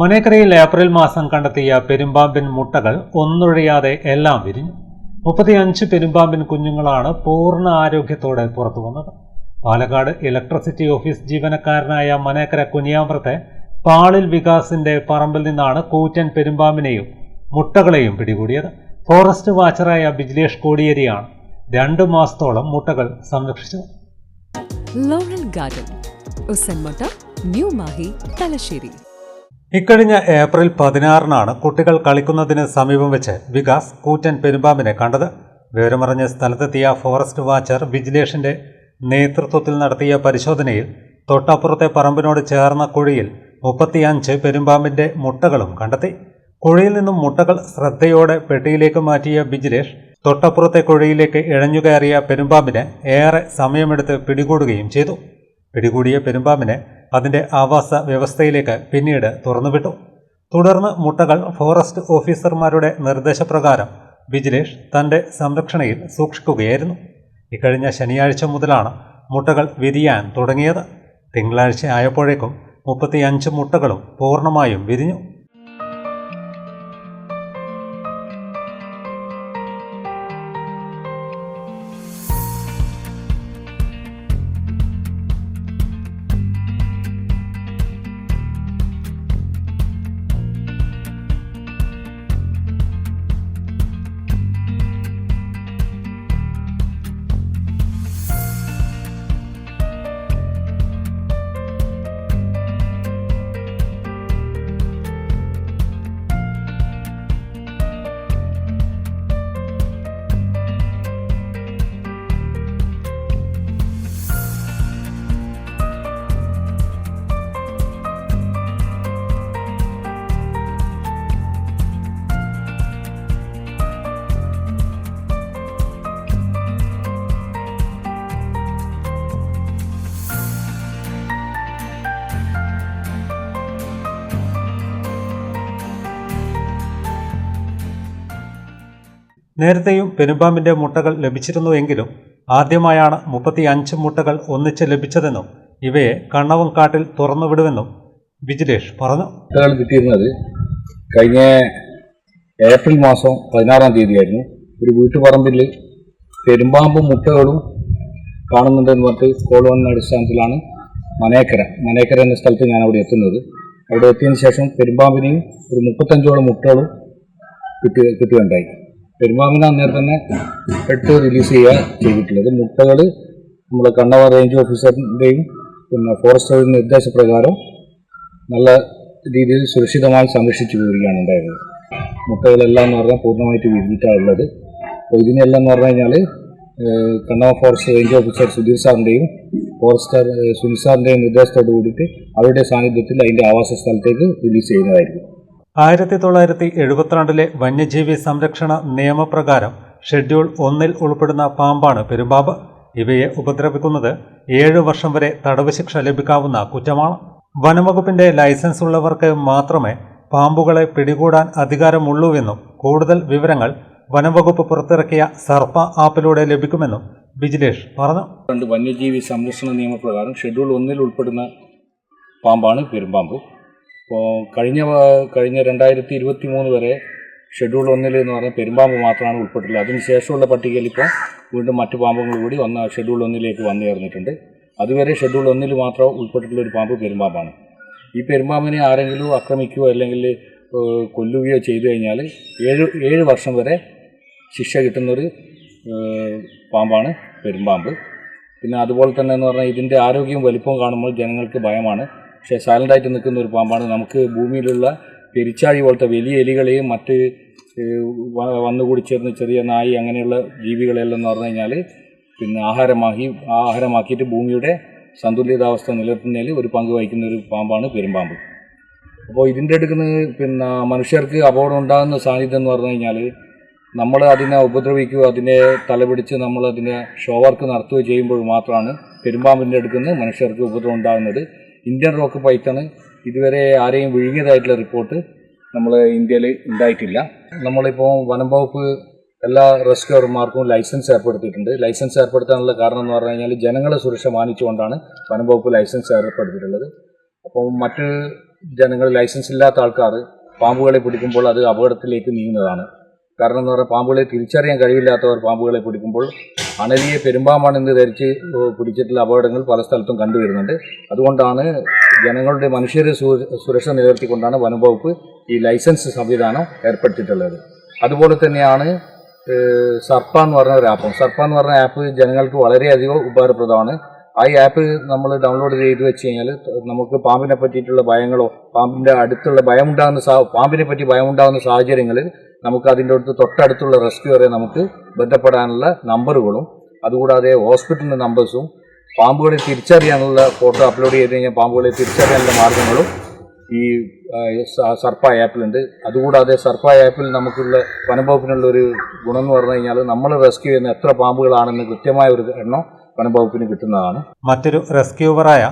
മനേക്കരയിൽ April മാസം കണ്ടെത്തിയ പെരുമ്പാമ്പിൻ മുട്ടകൾ ഒന്നൊഴിയാതെ എല്ലാം വിരിഞ്ഞു. മുപ്പത്തിയഞ്ച് പെരുമ്പാമ്പിൻ കുഞ്ഞുങ്ങളാണ് പൂർണ ആരോഗ്യത്തോടെ പുറത്തു വന്നത്. പാലക്കാട് ഇലക്ട്രിസിറ്റി ഓഫീസ് ജീവനക്കാരനായ മനേക്കര കുനിയാമ്പ്രത്തെ പാളിൽ വികാസിന്റെ പറമ്പിൽ നിന്നാണ് കൂറ്റൻ പെരുമ്പാമ്പിനെയും മുട്ടകളെയും പിടികൂടിയത്. ഫോറസ്റ്റ് വാച്ചറായ ബിജ്ലേഷ് കോടിയേരിയാണ് രണ്ടു മാസത്തോളം മുട്ടകൾ സംരക്ഷിച്ചത്. Laurel Garden Usanmotta New Mahe Thalassery ഇക്കഴിഞ്ഞ ഏപ്രിൽ പതിനാറിനാണ് കുട്ടികൾ കളിക്കുന്നതിന് സമീപം വെച്ച് വികാസ് കൂറ്റൻ പെരുമ്പാമ്പിനെ കണ്ടത്. വിവരമറിഞ്ഞ സ്ഥലത്തെത്തിയ ഫോറസ്റ്റ് വാച്ചർ വിജിലേഷിന്റെ നേതൃത്വത്തിൽ നടത്തിയ പരിശോധനയിൽ തൊട്ടപ്പുറത്തെ പറമ്പിനോട് ചേർന്ന കുഴിയിൽ മുപ്പത്തിയഞ്ച് പെരുമ്പാമ്പിന്റെ മുട്ടകളും കണ്ടെത്തി. കുഴിയിൽ നിന്നും മുട്ടകൾ ശ്രദ്ധയോടെ പെട്ടിയിലേക്ക് മാറ്റിയ ബിജിലേഷ് തൊട്ടപ്പുറത്തെ കുഴിയിലേക്ക് ഇഴഞ്ഞുകയറിയ പെരുമ്പാമ്പിനെ ഏറെ സമയമെടുത്ത് പിടികൂടുകയും ചെയ്തു. പിടികൂടിയ പെരുമ്പാമ്പിനെ അതിന്റെ ആവാസ വ്യവസ്ഥയിലേക്ക് പിന്നീട് തുറന്നുവിട്ടു. തുടർന്ന് മുട്ടകൾ ഫോറസ്റ്റ് ഓഫീസർമാരുടെ നിർദ്ദേശപ്രകാരം ബിജിലേഷ് തന്റെ സംരക്ഷണയിൽ സൂക്ഷിക്കുകയായിരുന്നു. ഇക്കഴിഞ്ഞ ശനിയാഴ്ച മുതലാണ് മുട്ടകൾ വിരിയാൻ തുടങ്ങിയത്. തിങ്കളാഴ്ച ആയപ്പോഴേക്കും മുപ്പത്തിയഞ്ച് മുട്ടകളും പൂർണമായും വിരിഞ്ഞു. നേരത്തെയും പെരുമ്പാമ്പിന്റെ മുട്ടകൾ ലഭിച്ചിരുന്നുവെങ്കിലും ആദ്യമായാണ് മുപ്പത്തിയഞ്ച് മുട്ടകൾ ഒന്നിച്ച് ലഭിച്ചതെന്നും ഇവയെ കണ്ണവും കാട്ടിൽ തുറന്നുവിടുമെന്നും വിജിലേഷ് പറഞ്ഞു. മുട്ടകൾ കിട്ടിയിരുന്നത് കഴിഞ്ഞ ഏപ്രിൽ മാസം പതിനാറാം തീയതിയായിരുന്നു. ഒരു വീട്ടുപറമ്പിൽ പെരുമ്പാമ്പും മുട്ടകളും കാണുന്നുണ്ടെന്ന് പറഞ്ഞിട്ട് കോൾ വന്ന അടിസ്ഥാനത്തിലാണ് മനേക്കര. മനേക്കര എന്ന സ്ഥലത്ത് ഞാൻ അവിടെ എത്തുന്നത്. അവിടെ എത്തിയതിന് ശേഷം പെരുമ്പാമ്പിനെയും ഒരു മുപ്പത്തഞ്ചോളം മുട്ടകളും കിട്ടി കിട്ടുകയുണ്ടായി പെരുമ്പാമ്പിനെ അന്നേരം തന്നെ എടുത്ത് റിലീസ് ചെയ്യുക ചെയ്തിട്ടുള്ളത്. മുട്ടകൾ നമ്മുടെ കണ്ണവ റേഞ്ച് ഓഫീസറിന്റെയും പിന്നെ ഫോറസ്റ്റ് നിർദ്ദേശപ്രകാരം നല്ല രീതിയിൽ സുരക്ഷിതമായി സംരക്ഷിച്ചു പോവുകയാണ് ഉണ്ടായിരുന്നത്. മുട്ടകളെല്ലാം എന്ന് പറഞ്ഞാൽ പൂർണമായിട്ട് വിരിഞ്ഞിട്ടാണ് ഉള്ളത്. അപ്പോൾ ഇതിനെല്ലാം എന്ന് പറഞ്ഞു കഴിഞ്ഞാൽ Kannava forest range officer Sudheer സാറിന്റെയും forester Sunil സാറിന്റെയും നിർദ്ദേശത്തോട് കൂടിയിട്ട് അവരുടെ സാന്നിധ്യത്തിൽ അതിന്റെ ആവാസ സ്ഥലത്തേക്ക് റിലീസ് ചെയ്യുന്നതായിരിക്കും. ആയിരത്തി തൊള്ളായിരത്തി എഴുപത്തിരണ്ടിലെ വന്യജീവി സംരക്ഷണ നിയമപ്രകാരം ഷെഡ്യൂൾ ഒന്നിൽ ഉൾപ്പെടുന്ന പാമ്പാണ് പെരുമ്പാമ്പ്. ഇവയെ ഉപദ്രവിക്കുന്നത് ഏഴു വർഷം വരെ തടവ് ശിക്ഷ ലഭിക്കാവുന്ന കുറ്റമാണ്. വനംവകുപ്പിന്റെ ലൈസൻസ് ഉള്ളവർക്ക് മാത്രമേ പാമ്പുകളെ പിടികൂടാൻ അധികാരമുള്ളൂവെന്നും കൂടുതൽ വിവരങ്ങൾ വനംവകുപ്പ് പുറത്തിറക്കിയ സർപ്പ ആപ്പിലൂടെ ലഭിക്കുമെന്നും ബിജിലേഷ് പറഞ്ഞു. രണ്ട് വന്യജീവി സംരക്ഷണ നിയമപ്രകാരം ഷെഡ്യൂൾ ഒന്നിൽ ഉൾപ്പെടുന്ന പാമ്പാണ് പെരുമ്പാമ്പ്. അപ്പോൾ കഴിഞ്ഞ കഴിഞ്ഞ രണ്ടായിരത്തി ഇരുപത്തി മൂന്ന് വരെ ഷെഡ്യൂൾ ഒന്നിൽ എന്ന് പറഞ്ഞാൽ പെരുമ്പാമ്പ് മാത്രമാണ് ഉൾപ്പെട്ടിട്ടുള്ളത്. അതിനുശേഷമുള്ള പട്ടികയിൽ ഇപ്പോൾ വീണ്ടും മറ്റു പാമ്പുകൾ കൂടി വന്ന ഷെഡ്യൂൾ ഒന്നിലേക്ക് വന്നു ചേർന്നിട്ടുണ്ട്. അതുവരെ ഷെഡ്യൂൾ ഒന്നിൽ മാത്രം ഉൾപ്പെട്ടിട്ടുള്ള ഒരു പാമ്പ് പെരുമ്പാമ്പാണ്. ഈ പെരുമ്പാമ്പിനെ ആരെങ്കിലും ആക്രമിക്കുകയോ അല്ലെങ്കിൽ കൊല്ലുകയോ ചെയ്തു കഴിഞ്ഞാൽ ഏഴ് ഏഴ് വർഷം വരെ ശിക്ഷ കിട്ടുന്നൊരു പാമ്പാണ് പെരുമ്പാമ്പ്. പിന്നെ അതുപോലെ തന്നെ എന്ന് പറഞ്ഞാൽ ഇതിന്റെ ആരോഗ്യം വലിപ്പം കാണുമ്പോൾ ജനങ്ങൾക്ക് ഭയമാണ്. പക്ഷേ സൈലന്റായിട്ട് നിൽക്കുന്ന ഒരു പാമ്പാണ്. നമുക്ക് ഭൂമിയിലുള്ള പെരിച്ചാഴി പോലത്തെ വലിയ എലികളെയും മറ്റ് വന്നുകൂടി ചേർന്ന് ചെറിയ നായി അങ്ങനെയുള്ള ജീവികളെല്ലാം എന്ന് പറഞ്ഞു കഴിഞ്ഞാൽ പിന്നെ ആഹാരമാക്കി ആഹാരമാക്കിയിട്ട് ഭൂമിയുടെ സന്തുലിതാവസ്ഥ നിലനിർത്തുന്നതിൽ ഒരു പങ്ക് വഹിക്കുന്ന ഒരു പാമ്പാണ് പെരുമ്പാമ്പ്. അപ്പോൾ ഇതിന്റെ അടുക്കുന്ന പിന്നെ മനുഷ്യർക്ക് അപകടം ഉണ്ടാകുന്ന സാന്നിധ്യം എന്ന് പറഞ്ഞു കഴിഞ്ഞാൽ നമ്മൾ അതിനെ ഉപദ്രവിക്കുകയോ അതിനെ തലപിടിച്ച് നമ്മൾ അതിനെ ഷോവർക്ക് നടത്തുകയോ ചെയ്യുമ്പോൾ മാത്രമാണ് പെരുമ്പാമ്പിന്റെ അടുക്കുന്ന മനുഷ്യർക്ക് ഉപദ്രവം ഉണ്ടാകുന്നത്. ഇന്ത്യൻ റോക്ക് പൈത്തണ് ഇതുവരെ ആരെയും വിഴുങ്ങിയതായിട്ടുള്ള റിപ്പോർട്ട് നമ്മൾ ഇന്ത്യയിൽ ഉണ്ടായിട്ടില്ല. നമ്മളിപ്പോൾ വനം വകുപ്പ് എല്ലാ റെസ്ക്യൂർമാർക്കും ലൈസൻസ് ഏർപ്പെടുത്തിയിട്ടുണ്ട്. ലൈസൻസ് ഏർപ്പെടുത്താനുള്ള കാരണം എന്ന് പറഞ്ഞു കഴിഞ്ഞാൽ ജനങ്ങളെ സുരക്ഷ മാനിച്ചുകൊണ്ടാണ് വനം വകുപ്പ് ലൈസൻസ് ഏർപ്പെടുത്തിയിട്ടുള്ളത്. അപ്പോൾ മറ്റ് ജനങ്ങൾ ലൈസൻസ് ഇല്ലാത്ത ആൾക്കാർ പാമ്പുകളെ പിടിക്കുമ്പോൾ അത് അപകടത്തിലേക്ക് നീങ്ങുന്നതാണ്. കാരണം എന്ന് പറഞ്ഞാൽ പാമ്പുകളെ തിരിച്ചറിയാൻ കഴിവില്ലാത്തവർ പാമ്പുകളെ പിടിക്കുമ്പോൾ അണലിയെ പെരുമ്പാമ്പാണെന്ന് ധരിച്ച് പിടിച്ചിട്ടുള്ള അപകടങ്ങൾ പല സ്ഥലത്തും കണ്ടുവരുന്നുണ്ട് അതുകൊണ്ടാണ് ജനങ്ങളുടെ മനുഷ്യരെ സുരക്ഷ നിലനിർത്തിക്കൊണ്ടാണ് വനംവകുപ്പ് ഈ ലൈസൻസ് സംവിധാനം ഏർപ്പെടുത്തിയിട്ടുള്ളത്. അതുപോലെ തന്നെയാണ് സർപ്പ എന്ന് പറഞ്ഞ ഒരു ആപ്പും. സർപ്പ എന്ന് പറഞ്ഞ ആപ്പ് ജനങ്ങൾക്ക് വളരെയധികം ഉപകാരപ്രദമാണ്. ആ ആപ്പ് നമ്മൾ ഡൗൺലോഡ് ചെയ്ത് വെച്ച് കഴിഞ്ഞാൽ നമുക്ക് പാമ്പിനെ പറ്റിയിട്ടുള്ള ഭയങ്ങളോ പാമ്പിന്റെ അടുത്തുള്ള ഭയമുണ്ടാകുന്ന പാമ്പിനെ പറ്റി ഭയമുണ്ടാകുന്ന സാഹചര്യങ്ങളിൽ നമുക്ക് അതിന്റെ അടുത്ത് തൊട്ടടുത്തുള്ള റെസ്ക്യൂ വരെ നമുക്ക് ബന്ധപ്പെടാനുള്ള നമ്പറുകളും അതുകൂടാതെ ഹോസ്പിറ്റലിന്റെ നമ്പേഴ്സും പാമ്പുകളെ തിരിച്ചറിയാനുള്ള ഫോട്ടോ അപ്ലോഡ് ചെയ്ത് കഴിഞ്ഞാൽ പാമ്പുകളെ തിരിച്ചറിയാനുള്ള മാർഗങ്ങളും ഈ സർപ്പ ആപ്പിലുണ്ട് അതുകൂടാതെ സർപ്പ ആപ്പിൽ നമുക്കുള്ള വനംവകുപ്പിനുള്ള ഒരു ഗുണം എന്ന് പറഞ്ഞു കഴിഞ്ഞാൽ നമ്മൾ റെസ്ക്യൂ ചെയ്യുന്ന എത്ര പാമ്പുകളാണെന്ന് കൃത്യമായ ഒരു എണ്ണം വനംവകുപ്പിന് കിട്ടുന്നതാണ്. മറ്റൊരു റെസ്ക്യൂവറായ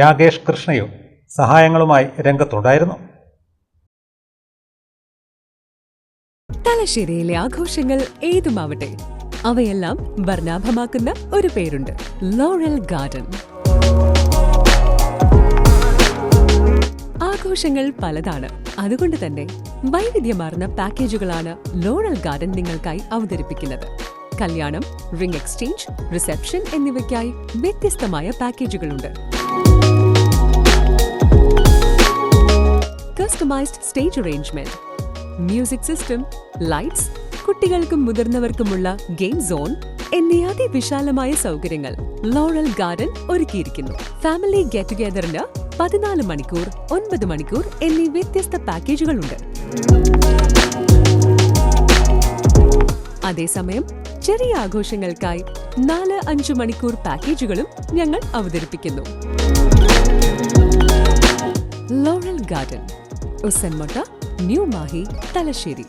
രാകേഷ് കൃഷ്ണയും സഹായങ്ങളുമായി രംഗത്തുണ്ടായിരുന്നു. തലശ്ശേരിയിലെ ആഘോഷങ്ങൾ ഏതുമാവട്ടെ അവയെല്ലാം വർണാഭമാക്കുന്ന ഒരു പേരുണ്ട് ലോറൽ ഗാർഡൻ ആഘോഷങ്ങൾ പലതാണ്. അതുകൊണ്ട് തന്നെ വൈവിധ്യമാർന്ന പാക്കേജുകളാണ് ലോറൽ ഗാർഡൻ നിങ്ങൾക്കായി അവതരിപ്പിക്കുന്നത്. കല്യാണം റിംഗ് എക്സ്ചേഞ്ച് റിസപ്ഷൻ എന്നിവയ്ക്കായി വ്യത്യസ്തമായ പാക്കേജുകളുണ്ട്. Customised stage arrangement music system lights കുട്ടികൾക്കും മുതിർന്നവർക്കുമുള്ള ഗെയിം സോൺ എന്നീ അതിവിശാലമായ സൗകര്യങ്ങൾ ലോറൽ ഗാർഡൻ ഒരുക്കിയിരിക്കുന്നു. ഫാമിലി ഗെറ്റ് ടുഗെദറിന് പതിനാല് മണിക്കൂർ ഒൻപത് മണിക്കൂർ എന്നീ വ്യത്യസ്ത പാക്കേജുകളുണ്ട്. അതേസമയം ചെറിയ ആഘോഷങ്ങൾക്കായി നാല് അഞ്ച് മണിക്കൂർ പാക്കേജുകളും ഞങ്ങൾ അവതരിപ്പിക്കുന്നു. Laurel Garden Usanmotta New Mahe Thalassery